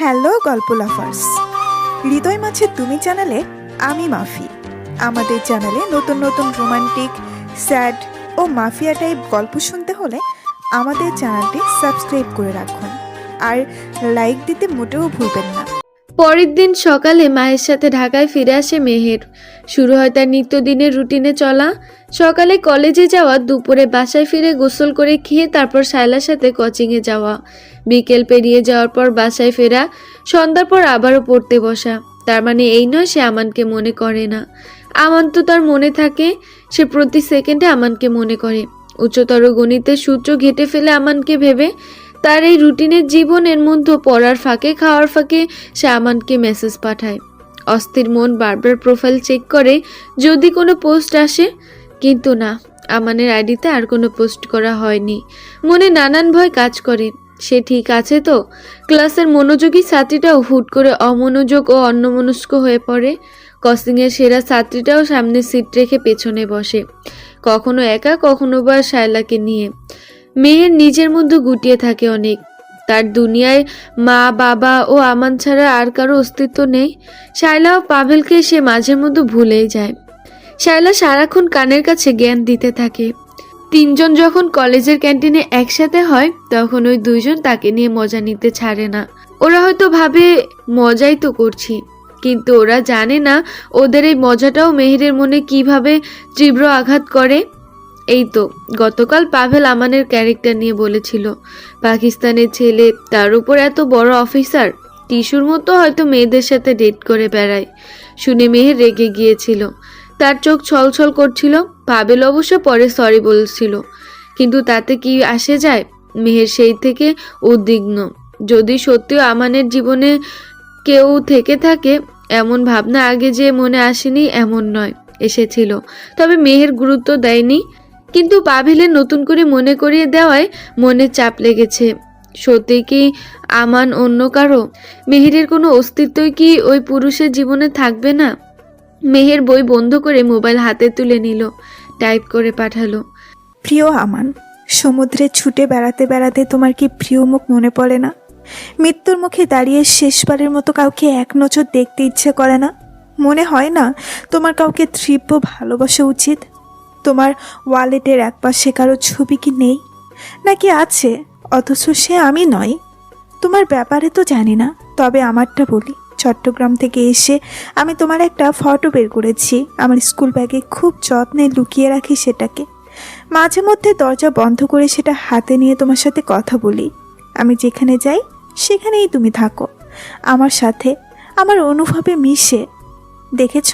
Hello, গল্প লাফার্স। হৃদয় মাছে তুমি চ্যানেলে আমি মাফি। আমাদের চ্যানেলে নতুন নতুন রোমান্টিক, স্যাড ও মাফিয়া টাইপ গল্প শুনতে হলে আমাদের চ্যানেলটি সাবস্ক্রাইব করে রাখুন। আর লাইক দিতে মোটেও ভুলবেন না। পরের দিন সকালে মায়ের সাথে ঢাকায় ফিরে আসে মেহের। শুরু হয় তার নিত্যদিনের রুটিনে চলা। সকালে কলেজে যাওয়া, দুপুরে বাসায় ফিরে গোসল করে খেয়ে তারপর শায়লার সাথে কোচিংয়ে যাওয়া। বিকেল পেরিয়ে যাওয়ার পর বাসায় ফেরা, সন্ধ্যার পর আবারও পড়তে বসা। তার মানে এই নয় সে আমানকে মনে করে না। আমান তো তার মনে থাকে, সে প্রতি সেকেন্ডে আমানকে মনে করে। উচ্চতর গণিতের সূত্র ঘেটে ফেলে আমানকে ভেবে, তার এই রুটিনের জীবনের মধ্যে পড়ার ফাঁকে, খাওয়ার ফাঁকে সে আমানকে মেসেজ পাঠায়। অস্থির মন বারবার প্রোফাইল চেক করে, যদি কোনো পোস্ট আসে, কিন্তু না, আমানের আইডিতে আর কোনো পোস্ট করা হয়নি। মনে নানান ভয় কাজ করে। সে ঠিক আছে তো? ক্লাসের মনোযোগী ছাত্রীটাও হুট করে অমনোযোগ ও অন্যমনস্ক হয়ে পড়ে। কসিংয়ের সেরা ছাত্রীটাও সামনে সিট রেখে পেছনে বসে। কখনো একা, কখনো বা শায়লাকে নিয়ে। মেয়ের নিজের মধ্যে গুটিয়ে থাকে অনেক। তার দুনিয়ায় মা, বাবা ও আমান ছাড়া আর কারও অস্তিত্ব নেই। শায়লা ও পাভেলকে সে মাঝে মধ্যে ভুলেই যায়। শায়লা সারাক্ষণ কানের কাছে জ্ঞান দিতে থাকে। তিনজন যখন কলেজের ক্যান্টিনে একসাথে হয়, তখন ওই দুইজন তাকে নিয়ে মজা নিতে ছাড়ে না। ওরা হয়তো ভাবে, মজাই তো করছি। কিন্তু ওরা জানে না, ওদের এই মজাটাও মেহেরের মনে কীভাবে তীব্র আঘাত করে। এই তো, গতকাল পাভেল আমানের ক্যারেক্টার নিয়ে বলেছিল, পাকিস্তানের ছেলে, তার উপর এত বড় অফিসার, টিস্যুর মতো হয়তো মেয়েদের সাথে ডেট করে বেড়ায়। শুনে মেহের রেগে গিয়েছিল। তার চোখ ছলছল করছিল। পাবেল অবশ্য পরে সরি বলছিল। কিন্তু তাতে কি আসে যায়? মেহের সেই থেকে উদ্বিগ্ন। যদি সত্যিও আমানের জীবনে কেউ থেকে থাকে, এমন ভাবনা আগে যে মনে আসেনি, এমন নয়, এসেছিল। তবে মেহের গুরুত্ব দেয়নি। কিন্তু পাভিলের নতুন করে মনে করিয়ে দেওয়ায় মনে চাপ লেগেছে। সত্যি কি আমান অন্য কারও? মেহেরের কোনো অস্তিত্বই কি ওই পুরুষের জীবনে থাকবে না? মেহের বই বন্ধ করে মোবাইল হাতে তুলে নিল। টাইপ করে পাঠালো। প্রিয় আমান, সমুদ্রে ছুটে বেড়াতে বেড়াতে তোমার কি প্রিয় মুখ মনে পড়ে না? মৃত্যুর মুখে দাঁড়িয়ে শেষবারের মতো কাউকে এক নজর দেখতে ইচ্ছে করে না? মনে হয় না তোমার কাউকে তীব্র ভালোবাসা উচিত? তোমার ওয়ালেটের এক পাশে কারও ছবি কি নেই? নাকি আছে, অথচ সে আমি নয়? তোমার ব্যাপারে তো জানি না, তবে আমারটা বলি। চট্টগ্রাম থেকে এসে আমি তোমার একটা ফটো বের করেছি। আমার স্কুল ব্যাগে খুব যত্নে লুকিয়ে রাখি সেটাকে। মাঝে মধ্যে দরজা বন্ধ করে সেটা হাতে নিয়ে তোমার সাথে কথা বলি। আমি যেখানে যাই সেখানেই তুমি থাকো। আমার সাথে আমার অনুভবে মিশে। দেখেছ?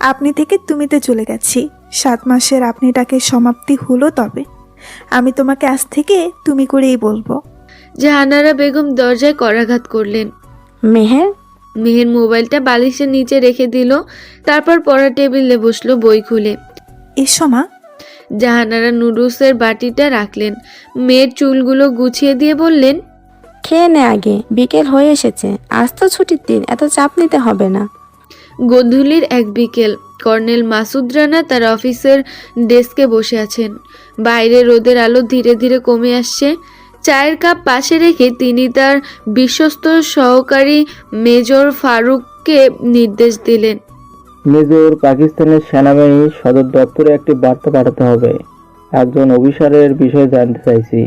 আপনি থেকে তুমিতে চলে গেছি। সাত মাসের আপনিটাকে সমাপ্তি হলো তবে। আমি তোমাকে আজ থেকে তুমি করেই বলব। জাহানারা বেগম দরজায় করাঘাত করলেন। মেহের মেহের মোবাইলটা বালিশের নিচে রেখে দিল। তারপর পড়া টেবিলে বসল বই খুলে। এসো মা। জাহানারা নুডলসের বাটিটা রাখলেন। মেয়ের চুলগুলো গুছিয়ে দিয়ে বললেন খেয়ে নে আগে বিকেল হয়ে এসেছে। আজ তো ছুটির দিন এত চাপ নিতে হবে না। গধূলির এক বিকেল কর্নেল মাসুদ রানা তার অফিসের ডেস্কে বসে আছেন। বাইরে রোদের আলো ধীরে ধীরে কমে আসছে। চায়ের কাপ পাশে রেখে তিনি তার বিশ্বস্ত সহকারী মেজর ফারুককে নির্দেশ দিলেন। মেজর পাকিস্তানের সেনাবাহিনী সদর দপ্তরে একটি বার্তা পাঠাতে হবে। একজন অফিসারের বিষয়ে জানতে চাইছি।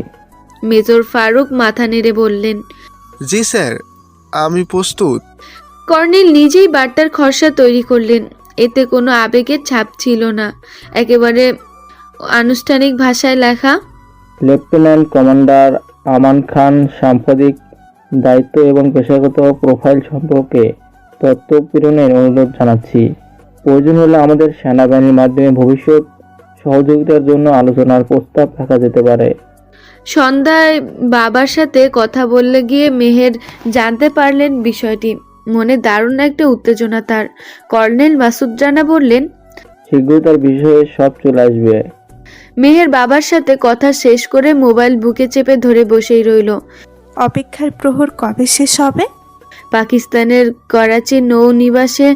মেজর ফারুক মাথা নেড়ে বললেন জি স্যার আমি প্রস্তুত। কর্নেল নিজেই বার্তার খসড়া তৈরি করলেন। এতে কোনো আবেগের ছাপ ছিল না। একেবারে আনুষ্ঠানিক ভাষায় লেখা লেফটেন্যান্ট কমান্ডার আমান খান সাম্প্রতিক দায়িত্ব এবং পেশাগত প্রোফাইল সম্পর্কে তথ্য প্রেরণের অনুরোধ জানাচ্ছি। প্রয়োজন হলে আমাদের সেনাবাহিনীর মাধ্যমে ভবিষ্যৎ সহযোগিতার জন্য আলোচনার প্রস্তাব রাখা যেতে পারে। সন্ধ্যায় বাবার সাথে কথা বললে গিয়ে মেহের জানতে পারলেন বিষয়টি। মনে দারুণ একটা উত্তেজনা তার। কর্নেল মাসুদ রানা বললেন শীঘ্রই তার বিষয়ে সব চলে আসবে। মেহের বাবার সাথে কথা শেষ করে মোবাইল বুকে চেপে ধরে বসেই রইল। অপেক্ষার প্রহর কবে শেষ হবে? পাকিস্তানের করাচি নৌনিবাসে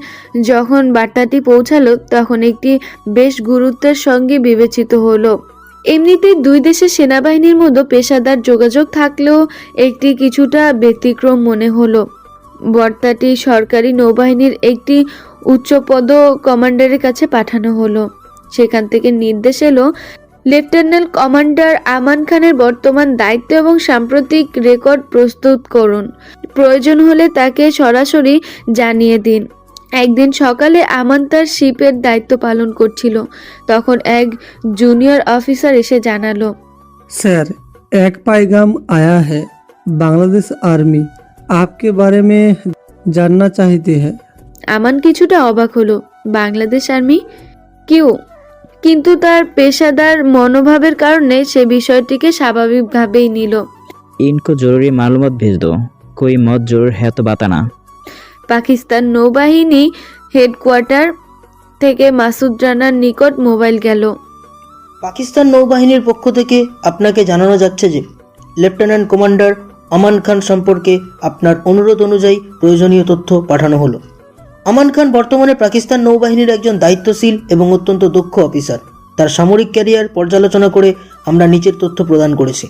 যখন বার্তাটি পৌঁছালো তখন একটি বেশ গুরুত্বের সঙ্গে বিবেচিত হলো। এমনিতেই দুই দেশের সেনাবাহিনীর মধ্যে পেশাদার যোগাযোগ থাকলেও একটি কিছুটা ব্যতিক্রম মনে হলো। বার্তাটি সরকারি নৌবাহিনীর একটি উচ্চপদ কমান্ডারের কাছে পাঠানো হলো। সেখান থেকে নির্দেশ এলো লেফটেন্যান্ট কমান্ডার আমান খানের বর্তমান দায়িত্ব এবং সাম্প্রতিক রেকর্ড প্রস্তুত করুন প্রয়োজন হলে তাকে সরাসরি জানিয়ে দিন একদিন সকালে আমান তার শিপের দায়িত্ব পালন করছিল তখন এক জুনিয়র অফিসার এসে জানালো सर एक पैगाम आया है बांग्लादेश आर्मी आपके बारे में जानना चाहती है আমান কিছুটা অবাক হলো বাংলাদেশ আর্মি কেউ কিন্তু তার পেশাদার মনোভাবের কারণে সে বিষয়টিকে স্বাভাবিকভাবেই নিল। ইনকো জরুরি মালুমত ভেজ দো কই মত জরুর হ্যাঁ তো বাতানা পাকিস্তান নৌবাহিনী হেডকোয়ার্টার থেকে মাসুদ রানার নিকট মোবাইল গেল। পাকিস্তান নৌবাহিনীর পক্ষ থেকে আপনাকে জানানো যাচ্ছে যে লেফটেন্যান্ট কমান্ডার আমান খান সম্পর্কে আপনার অনুরোধ অনুযায়ী প্রয়োজনীয় তথ্য পাঠানো হলো। আমান খান বর্তমানে পাকিস্তান নৌবাহিনীর একজন দায়িত্বশীল এবং অত্যন্ত দক্ষ অফিসার। তার সামরিক ক্যারিয়ার পর্যালোচনা করে আমরা নিচের তথ্য প্রদান করেছি।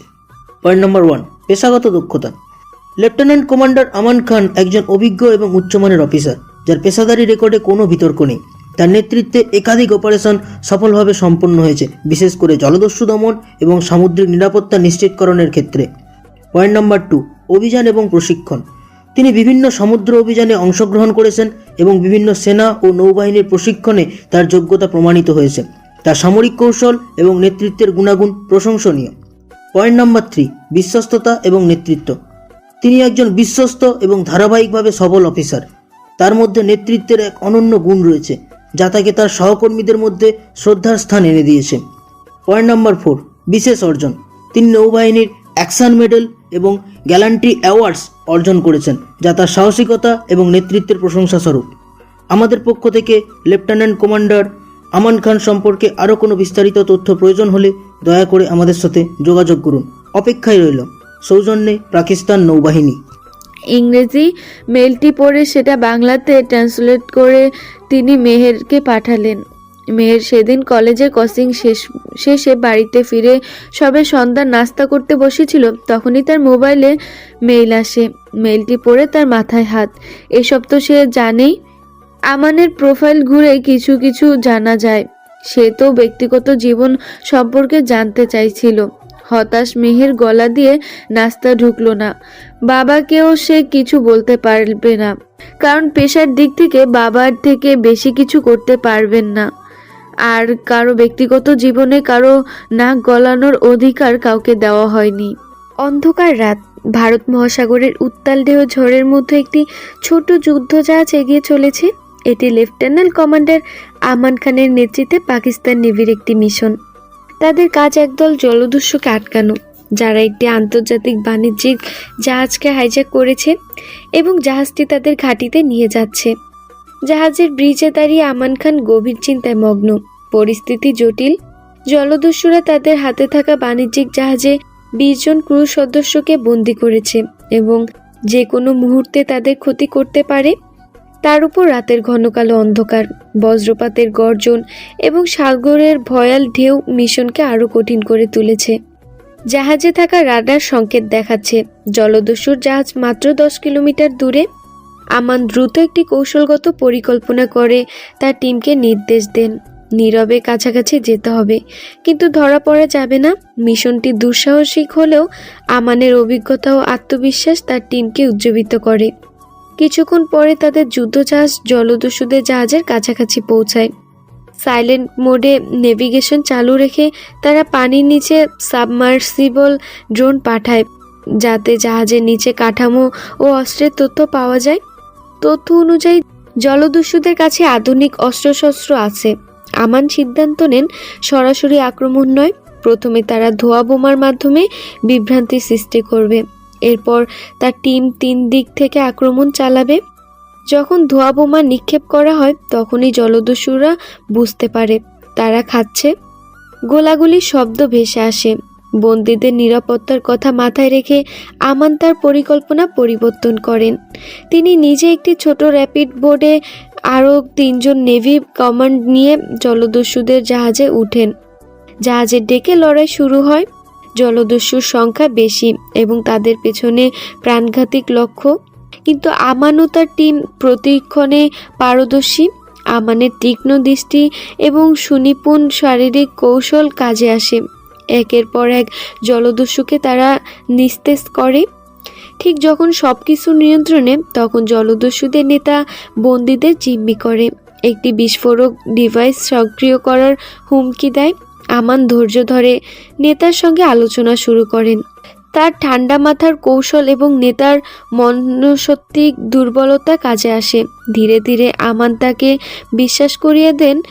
পয়েন্ট নম্বর ওয়ান পেশাগত দক্ষতা। লেফটেন্যান্ট কমান্ডার আমান খান একজন অভিজ্ঞ এবং উচ্চমানের অফিসার, যার পেশাদারি রেকর্ডে কোনো বিতর্ক নেই। তার নেতৃত্বে একাধিক অপারেশন সফলভাবে সম্পন্ন হয়েছে, বিশেষ করে জলদস্যু দমন এবং সামুদ্রিক নিরাপত্তা নিশ্চিতকরণের ক্ষেত্রে। পয়েন্ট নাম্বার টু অভিযান এবং প্রশিক্ষণ। তিনি বিভিন্ন সমুদ্র অভিযানে অংশগ্রহণ করেছেন এবং বিভিন্ন সেনা ও নৌবাহিনীর প্রশিক্ষণে তার যোগ্যতা প্রমাণিত হয়েছে। তার সামরিক কৌশল এবং নেতৃত্বের গুণাগুণ প্রশংসনীয়। পয়েন্ট নাম্বার থ্রি, বিশ্বস্ততা এবং নেতৃত্ব। তিনি একজন বিশ্বস্ত এবং ধারাবাহিকভাবে সবল অফিসার। তার মধ্যে নেতৃত্বের এক অনন্য গুণ রয়েছে, যা তাকে তার সহকর্মীদের মধ্যে শ্রদ্ধার স্থান এনে দিয়েছে। পয়েন্ট নাম্বার ফোর, বিশেষ অর্জন। তিনি নৌবাহিনীর অ্যাকশন মেডেল এবং গ্যালান্ট্রি অ্যাওয়ার্ডস অর্জন করেছেন, যা তার সাহসিকতা এবং নেতৃত্বের প্রশংসা স্বরূপ। আমাদের পক্ষ থেকে লেফটেন্যান্ট কমান্ডার আমান খান সম্পর্কে আরও কোনো বিস্তারিত তথ্য প্রয়োজন হলে দয়া করে আমাদের সাথে যোগাযোগ করুন। অপেক্ষায় রইল সৌজন্যে পাকিস্তান নৌবাহিনী। ইংরেজি মেলটি পড়ে সেটা বাংলাতে ট্রান্সলেট করে তিনি মেহেরকে পাঠালেন। মেহের সেদিন কলেজের কসিং শেষ, শেষে বাড়িতে ফিরে সবে সন্ধ্যা নাস্তা করতে বসেছিল, তখনই তার মোবাইলে মেইল আসে। মেইলটি পড়ে তার মাথায় হাত। এসব তো সে জানেই। আমানের প্রোফাইল ঘুরে কিছু কিছু জানা যায়। সে তো ব্যক্তিগত জীবন সম্পর্কে জানতে চাইছিল। হতাশ মেহের গলা দিয়ে নাস্তা ঢুকলো না। বাবাকেও সে কিছু বলতে পারবে না। কারণ পেশার দিক থেকে বাবার থেকে বেশি কিছু করতে পারবেন না। আর কারও ব্যক্তিগত জীবনে কারও নাক গলানোর অধিকার কাউকে দেওয়া হয়নি। অন্ধকার রাত, ভারত মহাসাগরের উত্তাল ঢেউ ঝড়ের মধ্যে একটি ছোট যুদ্ধজাহাজ এগিয়ে চলেছে। এটি লেফটেন্যান্ট কমান্ডার আমান খানের নেতৃত্বে পাকিস্তান নেভির একটি মিশন। তাদের কাজ একদল জলদস্যুকে আটকানো, যারা একটি আন্তর্জাতিক বাণিজ্যিক জাহাজকে হাইজ্যাক করেছে এবং জাহাজটি তাদের ঘাঁটিতে নিয়ে যাচ্ছে। জাহাজের ব্রিজে দাঁড়িয়ে আমান খান গভীর চিন্তায় মগ্ন। পরিস্থিতি জটিল। জলদস্যুরা তাদের হাতে থাকা বাণিজ্যিক জাহাজে বিশ জন ক্রু সদস্যকে বন্দি করেছে এবং যে কোনো মুহূর্তে তাদের ক্ষতি করতে পারে। তার উপর রাতের ঘনকালো অন্ধকার, বজ্রপাতের গর্জন এবং সাগরের ভয়াল ঢেউ মিশনকে আরও কঠিন করে তুলেছে। জাহাজে থাকা রাডার সংকেত দেখাচ্ছে। জলদস্যুর জাহাজ মাত্র দশ কিলোমিটার দূরে। আমান দ্রুত একটি কৌশলগত পরিকল্পনা করে তার টিমকে নির্দেশ দেন। নীরবে কাছাকাছি যেতে হবে। কিন্তু ধরা পড়া যাবে না, মিশনটি দুঃসাহসিক হলেও আমানের অভিজ্ঞতা ও আত্মবিশ্বাস তার টিমকে উজ্জীবিত করে। কিছুক্ষণ পরে তাদের যুদ্ধজাহাজ জলদস্যুদের জাহাজের কাছাকাছি পৌঁছায়। সাইলেন্ট মোডে নেভিগেশন চালু রেখে তারা পানির নিচে সাবমার্সিবল ড্রোন পাঠায়, যাতে জাহাজের নিচে কাঠামো ও অস্ত্রের তথ্য পাওয়া যায়। তথ্য অনুযায়ী, জলদস্যুদের কাছে আধুনিক অস্ত্রশস্ত্র আছে। আমান সিদ্ধান্ত নেন, সরাসরি আক্রমণ নয়, প্রথমে তারা ধোয়া বোমার মাধ্যমে বিভ্রান্তি সৃষ্টি করবে। এরপর তার টিম তিন দিক থেকে আক্রমণ চালাবে। যখন ধোয়া বোমা নিক্ষেপ করা হয়, তখনই জলদস্যুরা বুঝতে পারে, তারা খাচ্ছে। গোলাগুলির শব্দ ভেসে আসে। বন্দীদের নিরাপত্তার কথা মাথায় রেখে আমান তার পরিকল্পনা পরিবর্তন করেন। তিনি নিজে একটি ছোট র্যাপিড বোর্ডে আরও তিনজন নেভি কমান্ড নিয়ে জলদস্যুদের জাহাজে উঠেন। জাহাজের ডেকে লড়াই শুরু হয়। জলদস্যুর সংখ্যা বেশি এবং তাদের পেছনে প্রাণঘাতিক লক্ষ্য। কিন্তু আমানও তার টিম প্রতিক্ষণে পারদর্শী। আমানের তীক্ষ্ণ দৃষ্টি এবং সুনিপুণ শারীরিক কৌশল কাজে আসে। একের পর এক জলদস্যুকে তারা নিস্তেজ করে। ঠিক যখন সব কিছু নিয়ন্ত্রণে, তখন জলদস্যুদের নেতা বন্দীদের জিম্মি করে। একটি বিস্ফোরক ডিভাইস সক্রিয় করার হুমকি দেয়। আমান ধৈর্য ধরে নেতার সঙ্গে আলোচনা শুরু করেন। তার ঠান্ডা মাথার কৌশল এবং নেতার মনসত্ত্বিক দুর্বলতা কাজে আসে। ধীরে ধীরে আমান তাকে বিশ্বাস করিয়ে দেন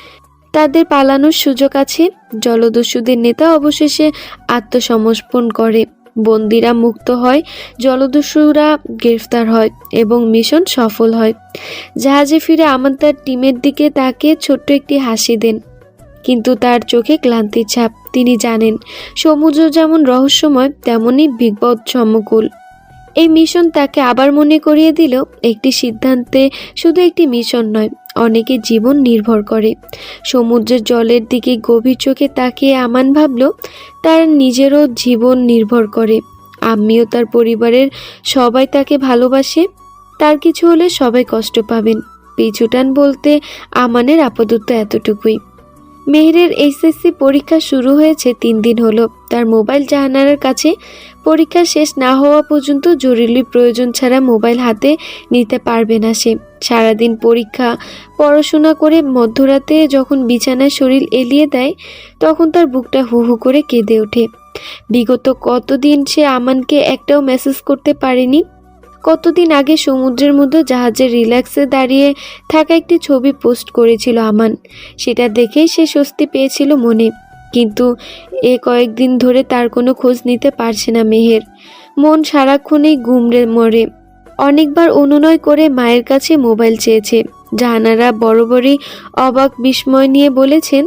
তাদের পালানোর সুযোগ আছে। জলদস্যুদের নেতা অবশেষে আত্মসমর্পণ করে। বন্দিরা মুক্ত হয়, জলদস্যুরা গ্রেফতার হয় এবং মিশন সফল হয়। জাহাজে ফিরে আমান তার টিমের দিকে তাকে ছোট্ট একটি হাসি দেন। কিন্তু তার চোখে ক্লান্তির ছাপ। তিনি জানেন, সমুদ্র যেমন রহস্যময়, তেমনই বিপদ সম্মুকুল এই মিশন তাকে আবার মনে করিয়ে দিল, একটি সিদ্ধান্তে শুধু একটি মিশন নয় অনেকে জীবন নির্ভর করে। সমুদ্রের জলের দিকে গভীর চোখে তাকিয়ে আমান ভাবল, তার নিজেরও জীবন নির্ভর করে। আম্মিও তার পরিবারের সবাই তাকে ভালোবাসে, তার কিছু হলে সবাই কষ্ট পাবেন। পিছুটান বলতে আমানের আপাতত এতটুকুই। মেহেরের এইচএসসি পরীক্ষা শুরু হয়েছে, তিন দিন হলো। তার মোবাইল জাহানারার কাছে পরীক্ষা শেষ না হওয়া পর্যন্ত জরুরি প্রয়োজন ছাড়া মোবাইল হাতে নিতে পারবে না সে। সারাদিন পরীক্ষা, পড়াশোনা করে মধ্যরাতে যখন বিছানায় শরীর এলিয়ে দেয়, তখন তার বুকটা হু হু করে কেঁদে ওঠে। বিগত কতদিন সে আমানকে একটাও মেসেজ করতে পারেনি? কতদিন আগে সমুদ্রের মধ্যে জাহাজের রিল্যাক্সে দাঁড়িয়ে থাকা একটি ছবি পোস্ট করেছিল আমান। সেটা দেখেই সে স্বস্তি পেয়েছিল মনে। কিন্তু এ কয়েকদিন ধরে তার কোনো খোঁজ নিতে পারছে না মেহের। মন সারাক্ষণেই গুমড়ে মরে। অনেকবার অনুনয় করে মায়ের কাছে মোবাইল চেয়েছে। জাহানারা বরাবরই অবাক বিস্ময় নিয়ে বলেছেন,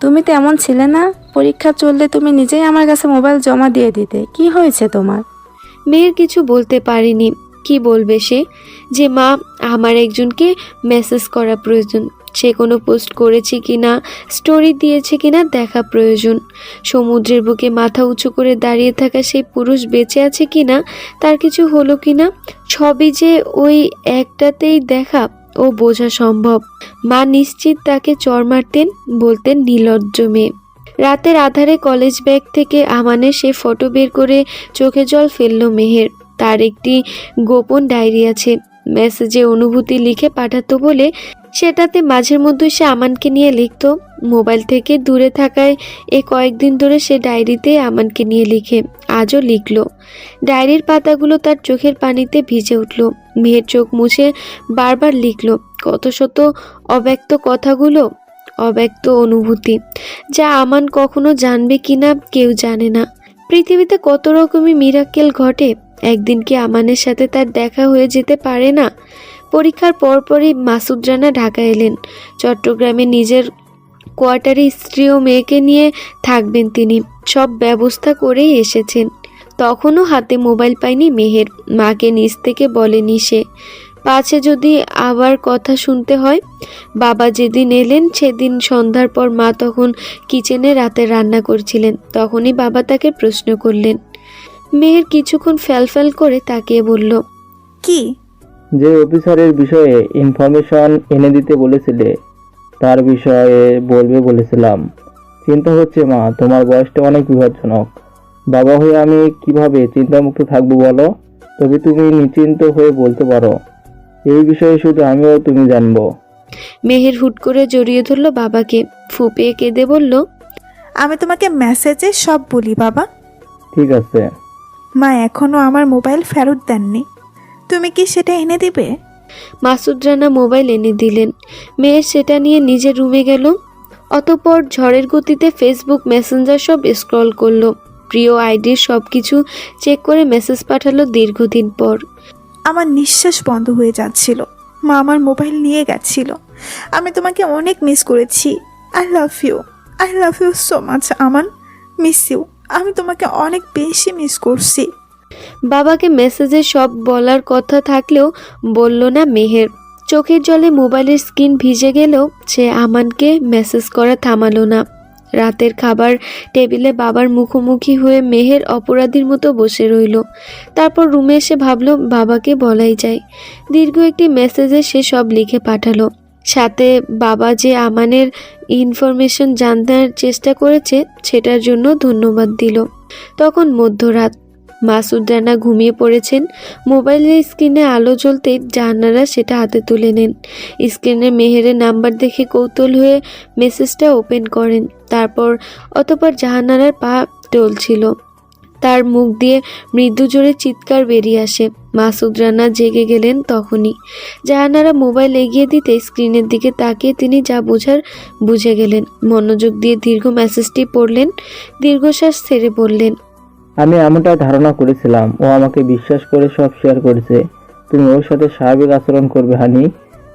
তুমি তো এমন ছিলে না। পরীক্ষা চললে তুমি নিজেই আমার কাছে মোবাইল জমা দিয়ে দিতে। কি হয়েছে তোমার? মেয়ের কিছু বলতে পারেনি। কি বলবে সে? যে মা, আমার একজনকে মেসেজ করা প্রয়োজন। সে কোনো পোস্ট করেছে কিনা স্টোরি দিয়েছে কিনা দেখা প্রয়োজন। সমুদ্রের বুকে মাথা উঁচু করে দাঁড়িয়ে থাকা সেই পুরুষ বেঁচে আছে কি না তার কিছু হলো কি না সবই যে ওই একটাতেই দেখা, ও বোঝা সম্ভব। মা নিশ্চিত তাকে চর মারতেন, বলতেন নির্লজ্জ মেয়ে। রাতের আধারে কলেজ ব্যাগ থেকে আমানের সে ফটো বের করে চোখে জল ফেলল মেহের। তার একটি গোপন ডায়েরি আছে। মেসেজে অনুভূতি লিখে পাঠাতো বলে সেটাতে মাঝের মধ্যে সে আমানকে নিয়ে লিখতো। মোবাইল থেকে দূরে থাকায় এ কয়েকদিন ধরে সে ডায়েরিতে আমানকে নিয়ে লিখে, আজও লিখলো। ডায়েরির পাতাগুলো তার চোখের পানিতে ভিজে উঠল। মেয়ের চোখ মুছে বারবার লিখল, কত শত অব্যক্ত কথাগুলো অব্যক্ত অনুভূতি, যা আমান কখনো জানবে কিনা কেউ জানে না। পৃথিবীতে কত রকমই মিরাক্কেল ঘটে, একদিন কি আমানের সাথে তার দেখা হয়ে যেতে পারে না? পরীক্ষার পরপরই মাসুদ রানা ঢাকা এলেন। চট্টগ্রামে নিজের কোয়ার্টারে স্ত্রী ও মেয়েকে নিয়ে থাকবেন তিনি। সব ব্যবস্থা করেই এসেছেন। তখনও হাতে মোবাইল পায়নি মেহের। মাকে নিজ থেকে বলেনি সে। পাছে যদি আবার কথা শুনতে হয় বাবা যেদিন এলেন সেদিন সন্ধ্যার পর মা তখন কিচেনে রাতে রান্না করছিলেন তখনই বাবা তাকে প্রশ্ন করলেন। মেয়ের কিছুক্ষণ ফ্যালফ্যাল করে তাকিয়ে বলল কি? যে অফিসারের বিষয়ে ইনফরমেশন এনে দিতে বলেছিলে তার বিষয়ে বলবে বলেছিলাম। চিন্তা হচ্ছে মা তোমার বয়সটা অনেক বিপজ্জনক। বাবা হয়ে আমি কীভাবে চিন্তামুক্ত থাকব বলো? তবে তুমি নিশ্চিন্ত হয়ে বলতে পারো। এই বিষয়ে শুধু আমিও তুমি জানব। মেহের হুট করে জড়িয়ে ধরল বাবাকে। ফুপিয়ে কেঁদে বলল আমি তোমাকে মেসেজে সব বলি বাবা। ঠিক আছে। মা এখনও আমার মোবাইল ফেরত দেননি। তুমি কি সেটা এনে দিবে? মাসুদ রানা মোবাইল এনে দিলেন। মেয়ের সেটা নিয়ে নিজের রুমে গেল। অতপর ঝড়ের গতিতে ফেসবুক মেসেঞ্জার সব স্ক্রল করল। প্রিয় আইডির সব কিছু চেক করে মেসেজ পাঠালো দীর্ঘদিন পর। আমার নিঃশ্বাস বন্ধ হয়ে যাচ্ছিল। মা আমার মোবাইল নিয়ে গেছিল। আমি তোমাকে অনেক মিস করেছি। I love you I love you so much Aman. Miss you আমি তোমাকে অনেক বেশি মিস করছি। বাবাকে মেসেজে সব বলার কথা থাকলেও বলল না মেহের। চোখের জলে মোবাইলের স্ক্রিন ভিজে গেলেও সে আমানকে মেসেজ করা থামালো না। রাতের খাবার টেবিলে বাবার মুখোমুখি হয়ে মেহের অপরাধীর মতো বসে রইল। তারপর রুমে এসে ভাবলো, বাবাকে বলাই যায়। দীর্ঘ একটি মেসেজে সে সব লিখে পাঠালো। সাথে বাবা যে আমানের ইনফরমেশন জানার চেষ্টা করেছে, সেটার জন্য ধন্যবাদ দিল। তখন মধ্যরাত। মাসুদ রানা ঘুমিয়ে পড়েছেন। মোবাইলের স্ক্রিনে আলো জ্বলতেই জাহানারা সেটা হাতে তুলে নেন। স্ক্রিনে মেহেরের নাম্বার দেখে কৌতূহল হয়ে মেসেজটা ওপেন করেন। তারপর অতপর জাহানারার পা টলছিল তার মুখ দিয়ে মৃদু জোরে চিৎকার বেরিয়ে আসে। মাসুদ রানা জেগে গেলেন তখনই। জাহানারা মোবাইল এগিয়ে দিতে স্ক্রিনের দিকে তাকিয়ে তিনি যা বোঝার বুঝে গেলেন। মনোযোগ দিয়ে দীর্ঘ মেসেজটি পড়লেন। দীর্ঘশ্বাস ছেড়ে বললেন আমি এমনটা ধারণা করেছিলাম। ও আমাকে বিশ্বাস করে সব শেয়ার করেছে। তুমি ওর সাথে স্বাভাবিক আচরণ করবে হানি।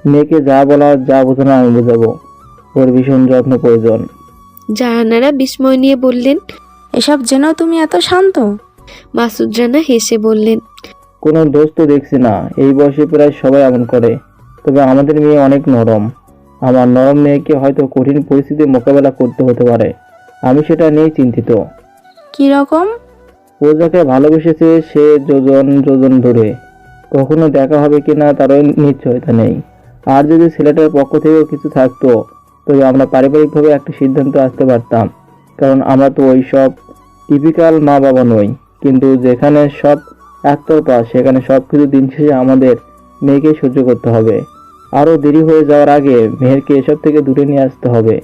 মেয়েকে যা বলা যা বোঝানো আমি বোঝাবো। ওর ভীষণ যত্ন প্রয়োজন। জাহানারা বিস্ময় নিয়ে বললেন এসব জেনেও তুমি এত শান্ত? মাসুদ রানা হেসে বললেন কোনো দোষ তো দেখছি না। এই বয়সে প্রায় সবাই এমন করে। তবে আমাদের মেয়ে অনেক নরম। আমার নরম মেয়েকে হয়তো কঠিন পরিস্থিতি মোকাবেলা করতে হতে পারে। আমি সেটা নিয়ে চিন্তিত। কি রকম ও যাকে ভালোবেসেছে সে যোজন যোজন ধরে। কখনো দেখা হবে কিনা তারও নিশ্চয়তা নেই। আর যদি ছেলেটার পক্ষ থেকেও কিছু থাকতো, তবে আমরা পারিবারিকভাবে একটা সিদ্ধান্ত আসতে পারতাম। কারণ আমরা তো ওই সব টিপিক্যাল মা বাবা নই। কিন্তু যেখানে সব একতরফা, সেখানে সব কিছু দিন শেষে আমাদের মেয়েকে সহ্য করতে হবে। আরও দেরি হয়ে যাওয়ার আগে মেয়েরকে এসব থেকে দূরে নিয়ে আসতে হবে।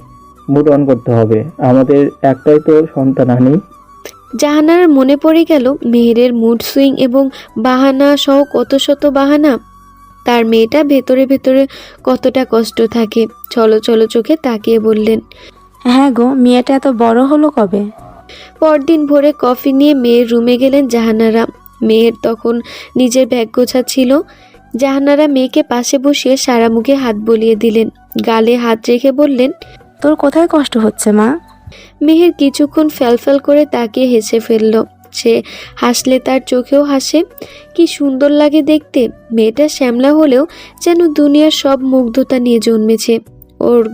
মুড অন করতে হবে। আমাদের একটাই তো সন্তান আনি জাহানার মনে পড়ে গেল মেহেরের মুড সুইং এবং বাহানা সহ কত শত বাহানা। তার মেয়েটা ভেতরে ভেতরে কতটা কষ্ট থাকে। চলো চলো চোখে তাকিয়ে বললেন হ্যাঁ গো মেয়েটা এত বড় হলো কবে? পরদিন ভোরে কফি নিয়ে মেয়ের রুমে গেলেন জাহানারা। মেয়ের তখন নিজের ব্যাগ গোছা ছিল। জাহানারা মেয়েকে পাশে বসিয়ে সারা মুখে হাত বলিয়ে দিলেন। গালে হাত রেখে বললেন তোর কোথায় কষ্ট হচ্ছে মা? মেহের কিছুক্ষণ ফ্যালফ্যাল করে তাকিয়ে হেসে ফেলল। সে হাসলে তার চোখেও হাসে। কি সুন্দর লাগে দেখতে। মেয়েটা শ্যামলা হলেও যেন দুনিয়ার সব মুগ্ধতা নিয়ে জন্মেছে। ওর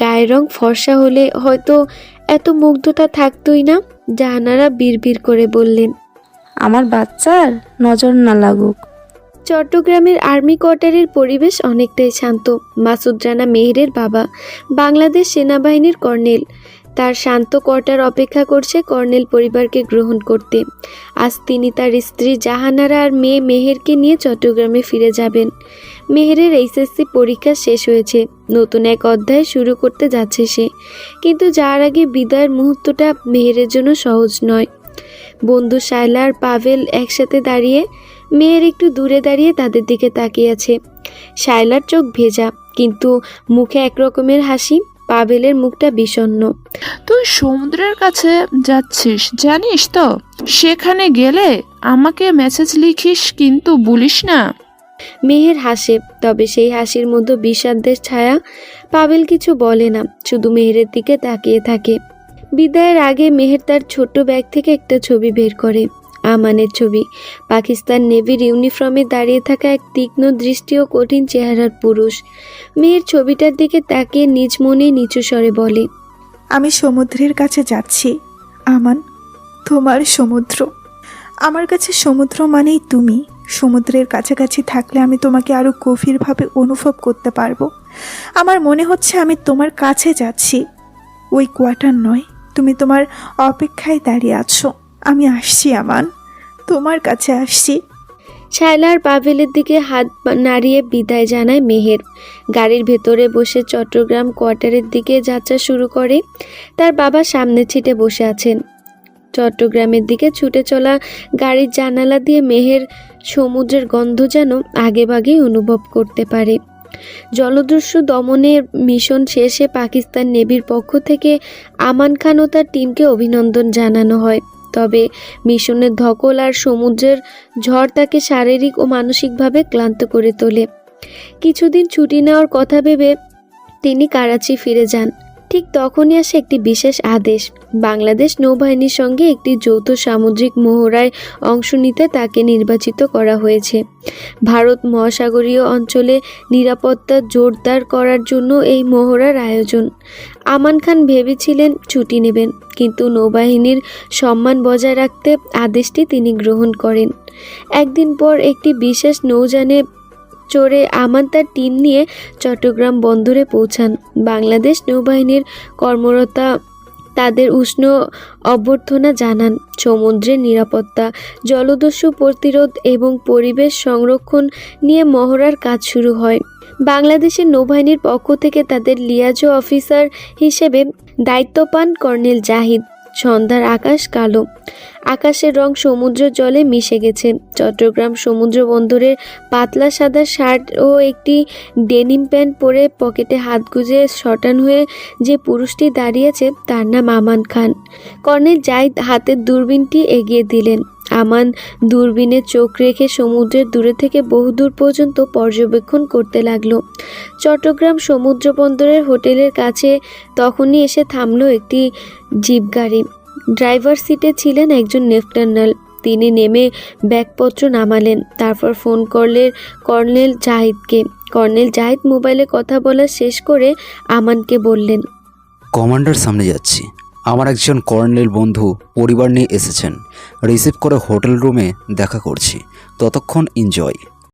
গায়ের রং ফর্সা হলে হয়তো এত মুগ্ধতা থাকতোই না? জাহানারা বিড়বিড় করে বললেন আমার বাচ্চার নজর না লাগুক। চট্টগ্রামের আর্মি কোয়ার্টারের পরিবেশ অনেকটাই শান্ত। মাসুদ রানা মেহেরের বাবা। বাংলাদেশ সেনাবাহিনীর কর্নেল। তার শান্ত কোয়ার্টার অপেক্ষা করছে কর্নেল পরিবারকে গ্রহণ করতে। আজ তিনি তার স্ত্রী জাহানারা আর মেয়ে মেহেরকে নিয়ে চট্টগ্রামে ফিরে যাবেন। মেহেরের এইচএসসি পরীক্ষা শেষ হয়েছে। নতুন এক অধ্যায় শুরু করতে যাচ্ছে সে। কিন্তু যার আগে বিদায়ের মুহূর্তটা মেহেরের জন্য সহজ নয়। বন্ধু শায়লা আর পাভেল একসাথে দাঁড়িয়ে মেয়ের একটু দূরে দাঁড়িয়ে তাদের দিকে তাকিয়ে আছে। শায়লার চোখ ভেজা, কিন্তু মুখে একরকমের হাসি। পাভেলের মুখটা বিষণ্ণ। তুই সমুদ্রের কাছে যাচ্ছিস জানিস তো? সেখানে গেলে আমাকে মেসেজ লিখিস কিন্তু বলিস না। মেহের হাসে তবে সেই হাসির মধ্যে বিষাদের ছায়া পাবেল কিছু বলে না শুধু মেহেরের দিকে তাকিয়ে থাকে। বিদায়ের আগে মেহের তার ছোট্ট ব্যাগ থেকে একটা ছবি বের করে। আমানের ছবি। পাকিস্তান নেভির ইউনিফর্মে দাঁড়িয়ে থাকা এক তীক্ষ্ণ দৃষ্টি ও কঠিন চেহারার পুরুষ। মেয়ের ছবিটার দিকে তাকিয়ে নিজ মনে নিচু স্বরে বলে, আমি সমুদ্রের কাছে যাচ্ছি, আমান, তোমার সমুদ্র। আমার কাছে সমুদ্র মানেই তুমি। সমুদ্রের কাছাকাছি থাকলে আমি তোমাকে আরও গভীরভাবে অনুভব করতে পারব। আমার মনে হচ্ছে আমি তোমার কাছে যাচ্ছি। ওই কোয়ার্টার নয়, তুমি তোমার অপেক্ষায় দাঁড়িয়ে আছো। আমি আসছি, আমান। তোমার কাছে আসছি। শায়লার পাভেলের দিকে হাত নাড়িয়ে বিদায় জানায় মেহের। গাড়ির ভেতরে বসে চট্টগ্রাম কোয়ার্টারের দিকে যাত্রা শুরু করে। তার বাবা সামনে ছিটে বসে আছেন। চট্টগ্রামের দিকে ছুটে চলা গাড়ির জানালা দিয়ে মেহের সমুদ্রের গন্ধ যেন আগেভাগেই অনুভব করতে পারে। জলদস্যু দমনের মিশন শেষে পাকিস্তান নেভির পক্ষ থেকে আমান খান ও তার টিমকে অভিনন্দন জানানো হয়। তবে মিশনের ধকল আর সমুদ্রের ঝড় তাকে শারীরিক ও মানসিকভাবে ক্লান্ত করে তোলে। কিছুদিন ছুটি নেওয়ার কথা ভেবে তিনি কারাচি ফিরে যান। ঠিক তখনই আসে একটি বিশেষ আদেশ। বাংলাদেশ নৌবাহিনীর সঙ্গে একটি যৌথ সামুদ্রিক মহড়ায় অংশ নিতে তাকে নির্বাচিত করা হয়েছে। ভারত মহাসাগরীয় অঞ্চলে নিরাপত্তা জোরদার করার জন্য এই মহড়ার আয়োজন। আমান খান ভেবেছিলেন ছুটি নেবেন, কিন্তু নৌবাহিনীর সম্মান বজায় রাখতে আদেশটি তিনি গ্রহণ করেন। একদিন পর একটি বিশেষ নৌযানে চড়ে আমান তার টিম নিয়ে চট্টগ্রাম বন্দরে পৌঁছান। বাংলাদেশ নৌবাহিনীর কর্মরতা তাদের উষ্ণ অভ্যর্থনা জানান। সমুদ্রের নিরাপত্তা, জলদস্যু প্রতিরোধ এবং পরিবেশ সংরক্ষণ নিয়ে মহড়ার কাজ শুরু হয়। বাংলাদেশের নৌবাহিনীর পক্ষ থেকে তাদের লিয়াজো অফিসার হিসেবে দায়িত্ব পান কর্নেল জাহিদ। সন্ধ্যার আকাশ কালো। আকাশের রং সমুদ্র জলে মিশে গেছে। চট্টগ্রাম সমুদ্র বন্দরের পাতলা সাদা শার্ট ও একটি ডেনিম প্যান্ট পরে পকেটে হাত গুজে শটান হয়ে যে পুরুষটি দাঁড়িয়েছে তার নাম আমান খান। কর্নেল জাইদ হাতের দূরবীনটি এগিয়ে দিলেন। আমান দূরবীনে চোখ রেখে সমুদ্রের দূরে থেকে বহুদূর পর্যন্ত পর্যবেক্ষণ করতে লাগল। চট্টগ্রাম সমুদ্র বন্দরের হোটেলের কাছে তখনই এসে থামলো একটি জিপ গাড়ি ড্রাইভার সিটে ছিলেন একজন লেফটেন্যান্ট। তিনি নেমে ব্যাগপত্র নামালেন, তারপর ফোন করলেন কর্নেল জাহিদকে। কর্নেল জাহিদ মোবাইলে কথা বলা শেষ করে আমানকে বললেন, কমান্ডার সামনে যাচ্ছি। আমার একজন কর্নেল বন্ধু পরিবার নিয়ে এসেছেন। রিসিভ করে হোটেল রুমে দেখা করছি। ততক্ষণ এনজয়